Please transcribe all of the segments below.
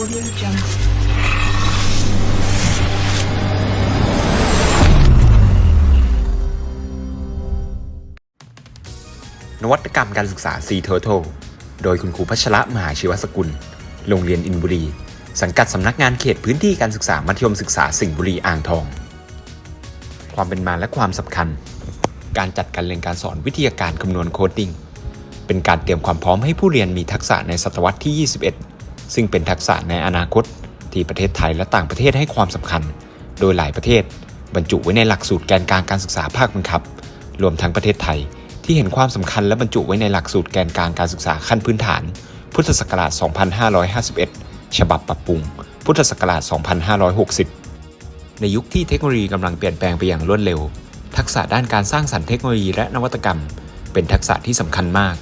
Audio Jungle. นวัตกรรมการศึกษา C Turtle โดยคุณครูพัชระมหาชีวสกุล โรงเรียนอินบุรี สังกัดสำนักงานเขตพื้นที่การศึกษามัธยมศึกษาสิงห์บุรีอ่างทอง ความเป็นมาและความสำคัญ การจัดการเรียนการสอนวิทยาการคำนวณโคดดิ้งเป็นการเตรียมความพร้อมให้ผู้เรียนมีทักษะในศตวรรษที่ 21 ซึ่งเป็นทักษะในอนาคต ที่ประเทศไทยและต่างประเทศให้ความสำคัญ โดยหลายประเทศ บรรจุไว้ในหลักสูตรแกนกลางการศึกษาภาคบังคับ รวมทั้งประเทศไทย ที่เห็นความสำคัญและบรรจุไว้ในหลักสูตรแกนกลางการศึกษาขั้นพื้นฐาน พุทธศักราช 2551 ฉบับปรับปรุง พุทธศักราช 2560 ในยุคที่เทคโนโลยีกำลังเปลี่ยนแปลงไปอย่างรวดเร็ว ทักษะด้านการสร้างสรรค์เทคโนโลยีและนวัตกรรม เป็นทักษะที่สำคัญมาก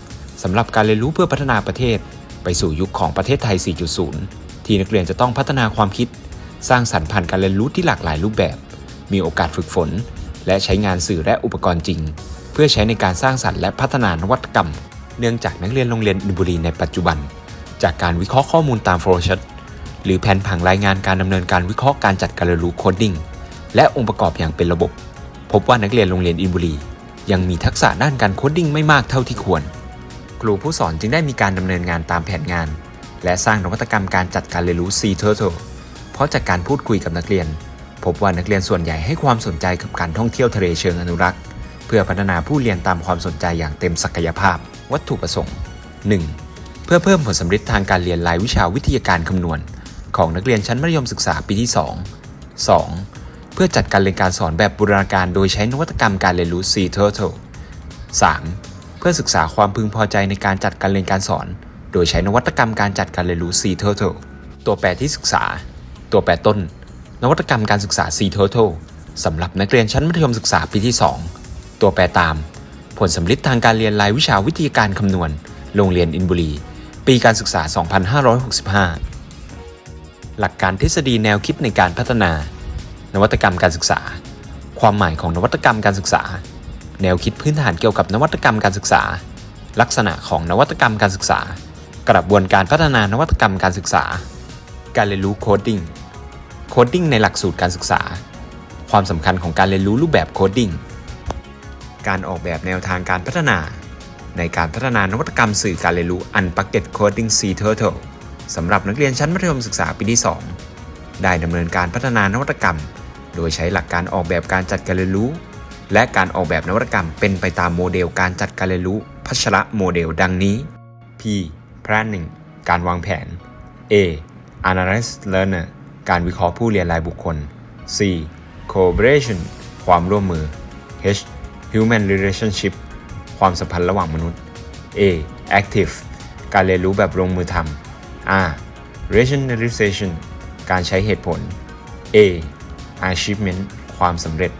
สำหรับการเรียนรู้เพื่อพัฒนาประเทศ ไปสู่ยุคของประเทศไทย 4.0 ที่นักเรียนจะต้องพัฒนาความคิด สร้างสรรค์ผ่านการเรียนรู้ที่หลากหลายรูปแบบ มีโอกาสฝึกฝน และใช้งานสื่อและอุปกรณ์จริง เพื่อใช้ในการสร้างสรรค์และพัฒนานวัตกรรม เนื่องจากนักเรียนโรงเรียนอินบุรีในปัจจุบัน จากการวิเคราะห์ข้อมูลตามโฟล์ชั t หรือแผนผังรายงานการดำเนินการวิเคราะห์การจัดการเรียนรู้โคดดิ้งและองค์ประกอบอย่างเป็นระบบ พบว่านักเรียนโรงเรียนอินบุรียังมีทักษะด้านการโคดดิ้งไม่มากเท่าที่ควร ครูผู้สอนจึงได้มีการดำเนินงานตามแผนงาน และสร้างนวัตกรรมการจัดการเรียนรู้ C Turtle เพราะจากการพูดคุยกับนักเรียน พบว่านักเรียนส่วนใหญ่ให้ความสนใจกับการท่องเที่ยวทะเลเชิงอนุรักษ์ เพื่อพัฒนาผู้เรียนตามความสนใจอย่างเต็มศักยภาพ วัตถุประสงค์ 1. เพื่อเพิ่มผลสำฤทธิ์ทางการเรียนรายวิชาวิทยาการคำนวณ ของนักเรียนชั้นมัธยมศึกษาปีที่ 2 2. เพื่อจัดการเรียนการสอนแบบบูรณาการโดยใช้นวัตกรรมการเรียนรู้ C Turtle 3. เพื่อศึกษาความพึงพอใจในการจัดการเรียนการสอน โดยใช้นวัตกรรมการจัดการเรียนรู้ C Turtle ตัวแปรที่ศึกษา ตัวแปรต้น นวัตกรรมการศึกษา C Turtle สำหรับนักเรียนชั้นมัธยมศึกษาปีที่ 2 ตัวแปรตาม ผลสำลิดทางการเรียนรายวิชาวิทยาการคำนวณ โรงเรียนอินบุรี ปีการศึกษา 2565 หลักการทฤษฎีแนวคิดในการพัฒนา นวัตกรรมการศึกษา ความหมายของนวัตกรรมการศึกษา แนวคิดพื้นฐานเกี่ยวกับนวัตกรรมการศึกษา ลักษณะของนวัตกรรมการศึกษา กระบวนการพัฒนานวัตกรรมการศึกษา การเรียนรู้โคดดิ้งโคดดิ้งในหลักสูตรการศึกษา ความสำคัญของการเรียนรู้รูปแบบโคดดิ้งการออกแบบแนวทางการพัฒนา ในการพัฒนานวัตกรรมสื่อการเรียนรู้ Unpacked Coding C Turtle สำหรับนักเรียนชั้นมัธยมศึกษาปีที่ 2 ได้ดำเนินการพัฒนานวัตกรรม โดยใช้หลักการออกแบบการจัดการเรียนรู้ และการออกแบบนวัตกรรมเป็นไปตามโมเดลการจัดการเรียนรู้พัชระโมเดลดังนี้ P Planning การวางแผน A Analyze Learner การวิเคราะห์ผู้เรียนรายบุคคล C Collaboration ความร่วมมือ H Human Relationship ความสัมพันธ์ระหว่างมนุษย์ A Active การเรียนรู้แบบลงมือทำ R Rationalization การใช้เหตุผล A Achievement ความสำเร็จ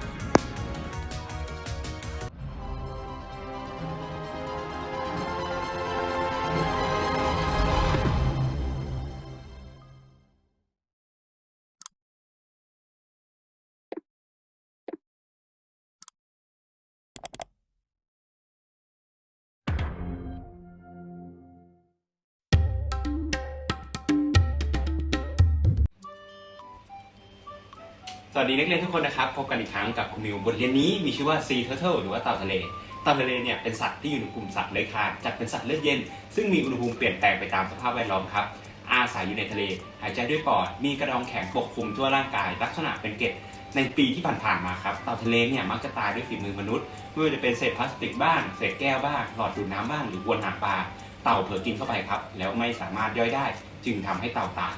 สวัสดีนักเรียนทุกคนนะครับ พบกันอีกครั้งกับคุณมิวบทเรียนนี้มีชื่อว่า Sea Turtle หรือว่าเต่าทะเลเต่าทะเลเนี่ยเป็นสัตว์ที่อยู่ในกลุ่มสัตว์เลื้อยคลานจัดเป็นสัตว์เลือดเย็น ซึ่งมีอุณหภูมิเปลี่ยนแปลงไปตามสภาพแวดล้อมครับ อาศัยอยู่ในทะเล หายใจด้วยปอด มีกระดองแข็งปกคลุมทั่วร่างกาย ลักษณะเป็นเกล็ดในปีที่ผ่านๆมาครับเต่าทะเลเนี่ยมักจะตายด้วยฝีมือมนุษย์ไม่ว่าจะเป็นเศษพลาสติกบ้างเศษแก้วบ้างหลอดดูดน้ำบ้างหรือวนหางปลาเต่าเผลอกินเข้าไปครับแล้วไม่สามารถย่อยได้ จึงทำให้เต่าตาย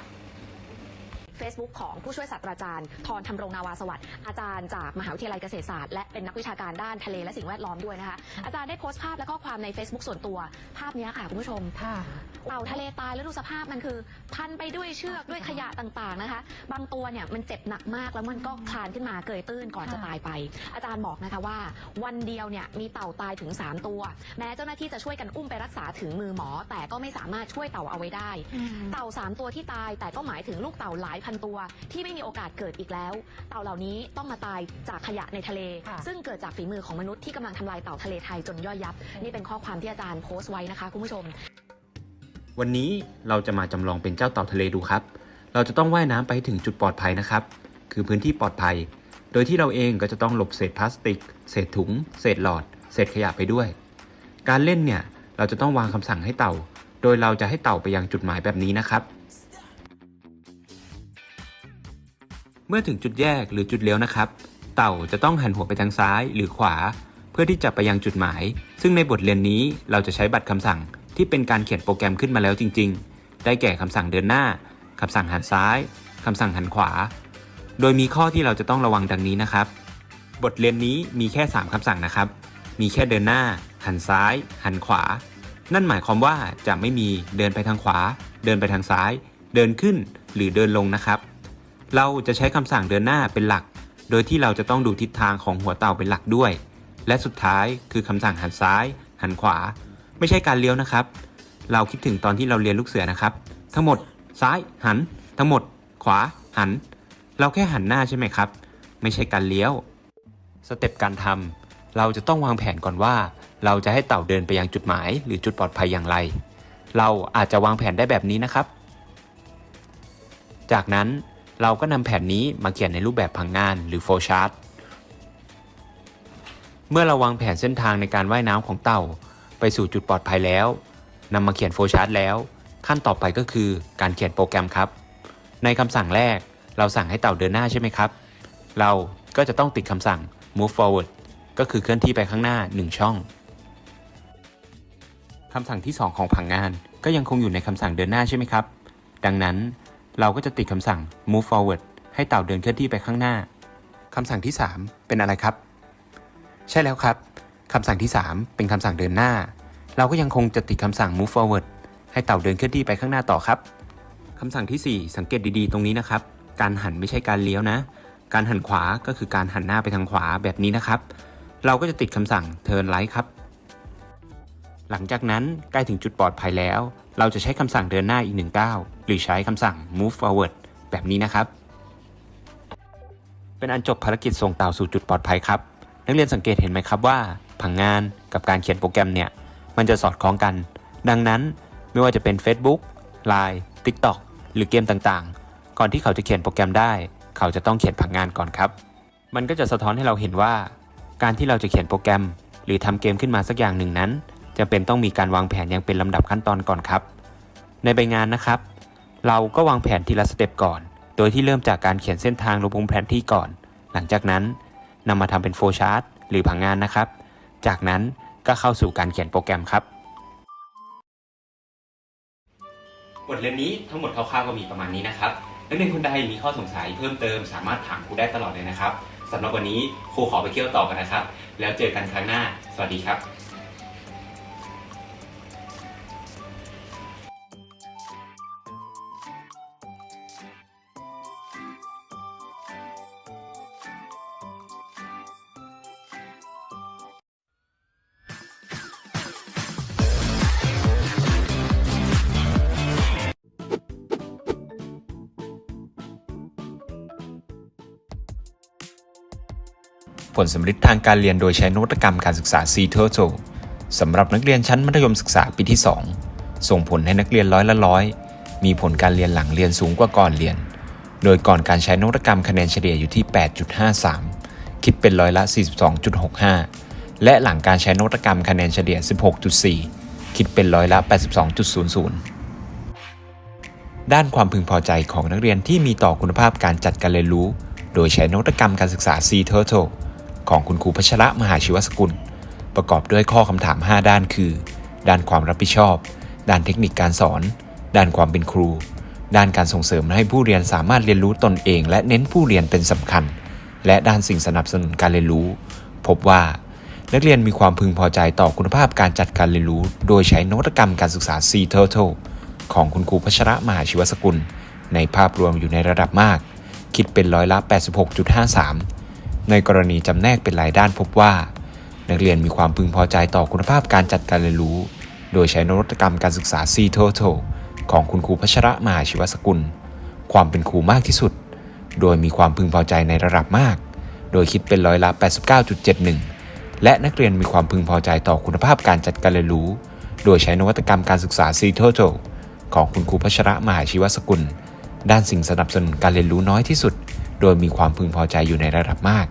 Facebook ของผู้ช่วยศาสตราจารย์ทรธรรมรงนาวาสวัสดิ์อาจารย์จากมหาวิทยาลัยเกษตรศาสตร์และเป็นนักวิชาการด้านทะเลและสิ่งแวดล้อมด้วยนะคะอาจารย์ได้โพสต์ภาพและข้อความใน Facebook ส่วนตัวภาพนี้ค่ะคุณผู้ชมค่ะ เต่าทะเลตายแล้วดูสภาพมันคือ พันไปด้วยเชือกด้วยขยะต่างๆนะคะ บางตัวเนี่ยมันเจ็บหนักมากแล้วมันก็คลานขึ้นมาเกยตื้นก่อนจะตายไป อาจารย์บอกนะคะว่า วันเดียวเนี่ยมีเต่าตายถึง 3 ตัว แม้เจ้าหน้าที่จะช่วยกันอุ้มไปรักษาถึงมือหมอ แต่ก็ไม่สามารถช่วยเต่าเอาไว้ได้ เต่า 3 ตัวที่ตายแต่ก็หมายถึงลูกเต่าหลายพันตัว ที่ไม่มีโอกาสเกิดอีกแล้ว เต่าเหล่านี้ต้องมาตายจากขยะในทะเล ซึ่งเกิดจากฝีมือของมนุษย์ที่กำลังทำลายเต่าทะเลไทยจนย่อยยับ นี่เป็นข้อความที่อาจารย์โพสต์ไว้นะคะคุณผู้ชม วันนี้เราจะมาจำลองเป็นเจ้าเต่าทะเลดูครับ เราจะต้องว่ายน้ำไปถึงจุดปลอดภัยนะครับ คือพื้นที่ปลอดภัย โดยที่เราเองก็จะต้องหลบเศษพลาสติก เศษถุง เศษหลอด เศษขยะไปด้วย การเล่นเนี่ย เราจะต้องวางคำสั่งให้เต่า โดยเราจะให้เต่าไปยังจุดหมายแบบนี้นะครับ เมื่อถึงจุดแยกหรือจุดเลี้ยวนะครับ เต่าจะต้องหันหัวไปทางซ้ายหรือขวา เพื่อที่จะไปยังจุดหมาย ซึ่งในบทเรียนนี้เราจะใช้บัตรคำสั่ง ที่เป็นการเขียนโปรแกรมขึ้นมาแล้วจริง ๆ ได้แก่คำสั่งเดินหน้าคำสั่งหันซ้ายคำสั่งหันขวา โดยมีข้อที่เราจะต้องระวังดังนี้นะครับ บทเรียนนี้มีแค่ 3คำสั่งนะครับ มีแค่เดินหน้า หันซ้าย หันขวา นั่นหมายความว่าจะไม่มีเดินไปทางขวา เดินไปทางซ้าย เดินขึ้นหรือเดินลงนะครับ เราจะใช้คำสั่งเดินหน้าเป็นหลัก โดยที่เราจะต้องดูทิศทางของหัวเต่าเป็นหลักด้วย และสุดท้ายคือคำสั่งหันซ้าย หันขวา ไม่ใช่การเลี้ยวนะครับ เราคิดถึงตอนที่เราเรียนลูกเสือนะครับ ทั้งหมดซ้ายหัน ทั้งหมด ขวาหัน เราแค่หันหน้าใช่ไหมครับ ไม่ใช่การเลี้ยว สเต็ปการทำเราจะต้องวางแผนก่อนว่า เราจะให้เต่าเดินไปยังจุดหมาย หรือจุดปลอดภัยอย่างไร เราอาจจะวางแผนได้แบบนี้นะครับ จากนั้นเราก็นำแผนนี้มาเขียนในรูปแบบผังงานหรือโฟชาร์ตเมื่อเราวางแผนเส้นทางในการว่ายน้ำของเต่า ไปสู่จุดปลอดภัยแล้วนำมาเขียนโฟชาร์ตแล้ว ขั้นต่อไปก็คือการเขียนโปรแกรมครับ ในคำสั่งแรกเราสั่งให้เต่าเดินหน้าใช่ไหมครับ เราก็จะต้องติดคำสั่ง move forward ก็คือเคลื่อนที่ไปข้างหน้า 1 ช่องคำสั่งที่ 2 ของผังงานก็ยังคงอยู่ในคำสั่งเดินหน้าใช่ไหมครับ ดังนั้นเราก็จะติดคำสั่ง move forward ให้เต่าเดินเคลื่อนที่ไปข้างหน้าคำสั่งที่ 3 เป็นอะไรครับ ใช่แล้วครับ คำสั่งที่ 3 เป็นคำสั่งเดินหน้า เราก็ยังคงจะติดคำสั่ง move forward ให้เต่าเดินเคลื่อนที่ไปข้างหน้าต่อครับคำสั่งที่ 4 สังเกตดีๆ ตรงนี้นะครับ การหันไม่ใช่การเลี้ยวนะ การหันขวาก็คือการหันหน้าไปทางขวาแบบนี้นะครับ เราก็จะติดคำสั่ง turn right ครับ หลังจากนั้นใกล้ถึงจุดปลอดภัยแล้ว เราจะใช้คำสั่งเดินหน้าอีกหนึ่งก้าวหรือใช้คำสั่ง move forward แบบนี้นะครับ เป็นอันจบภารกิจส่งเต่าสู่จุดปลอดภัยครับ นักเรียนสังเกตเห็นไหมครับว่า ผังงานกับการเขียนโปรแกรมเนี่ย มันจะสอดคล้องกัน ดังนั้นไม่ว่าจะเป็น Facebook Line TikTok หรือเกมต่างๆ ก่อนที่เขาจะเขียนโปรแกรมได้ เขาจะต้องเขียนผังงานก่อนครับ มันก็จะสะท้อนให้เราเห็นว่า การที่เราจะเขียนโปรแกรม หรือทำเกมขึ้นมาสักอย่างหนึ่งนั้นจำเป็นต้องมีการวางแผนอย่างเป็นลำดับขั้นตอนก่อนครับ ในใบงานนะครับ เราก็วางแผนทีละสเต็ปก่อน โดยที่เริ่มจากการเขียนเส้นทางลงบนแผนที่ก่อน หลังจากนั้นนำมาทำเป็นโฟชาร์ตหรือผังงานนะครับ จากนั้นก็เข้าสู่การเขียนโปรแกรมครับ บทเรียนนี้ทั้งหมดคร่าวๆก็มีประมาณนี้นะครับนักเรียนคนใดมีข้อสงสัยเพิ่มเติมสามารถถามครูได้ตลอดเลยนะครับสำหรับวันนี้ครูขอไปเที่ยวต่อกันนะครับ แล้วเจอกันครั้งหน้า สวัสดีครับ ผลสำลิดทางการเรียนโดยใช้นวัตกรรมการศึกษา c t u r t l e สำหรับนักเรียนชั้นมัธยมศึกษาปีที่ 2 ส่งผลให้นักเรียนร้อยละร้อย มีผลการเรียนหลังเรียนสูงกว่าก่อนเรียน โดยก่อนการใช้นวัตกรรมคะแนนเฉลี่ยอยู่ที่ 8.53 คิดเป็นร้อยละ 42.65 และหลังการใช้นวัตกรรมคะแนนเฉลี่ย 16.4 คิดเป็นร้อยละ 82.00ด้านความพึงพอใจของนักเรียนที่มีต่อคุณภาพการจัดการเรียนรู้ โดยใช้นวัตกรรมการศึกษา c t u r t l e ของคุณครูพัชระมหาชีวสกุล ประกอบด้วยข้อคำถาม 5 ด้านคือ ด้านความรับผิดชอบ ด้านเทคนิคการสอน ด้านความเป็นครู ด้านการส่งเสริมให้ผู้เรียนสามารถเรียนรู้ตนเอง และเน้นผู้เรียนเป็นสำคัญ และด้านสิ่งสนับสนุนการเรียนรู้ พบว่า นักเรียนมีความพึงพอใจต่อคุณภาพการจัดการเรียนรู้ โดยใช้นวัตกรรมการศึกษา c t u r t l e ของคุณครูพัชระมหาชีวสกุล ในภาพรวมอยู่ในระดับมาก คิดเป็นร้อยละ 86.53 ในกรณีจำแนกเป็นรายด้านพบว่า นักเรียนมีความพึงพอใจต่อคุณภาพการจัดการเรียนรู้ โดยใช้นวัตกรรมการศึกษา c t u r t l ของคุณครูพัชระมหาชีวสกุล ความเป็นครูมากที่สุด โดยมีความพึงพอใจในระดับมาก โดยคิดเป็นร้อยละ 89.71 และนักเรียนมีความพึงพอใจต่อคุณภาพการจัดการเรียนรู้ โดยใช้นวัตกรรมการศึกษา c t u r t l ของคุณครูพัชระมหาชีวสกุล ด้านสิ่งสนับสนุนการเรียนรู้น้อยที่สุด โดยมีความพึงพอใจอยู่ในระดับมาก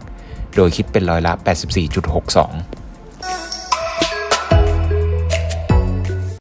โดยคิดเป็นร้อยละ 84.62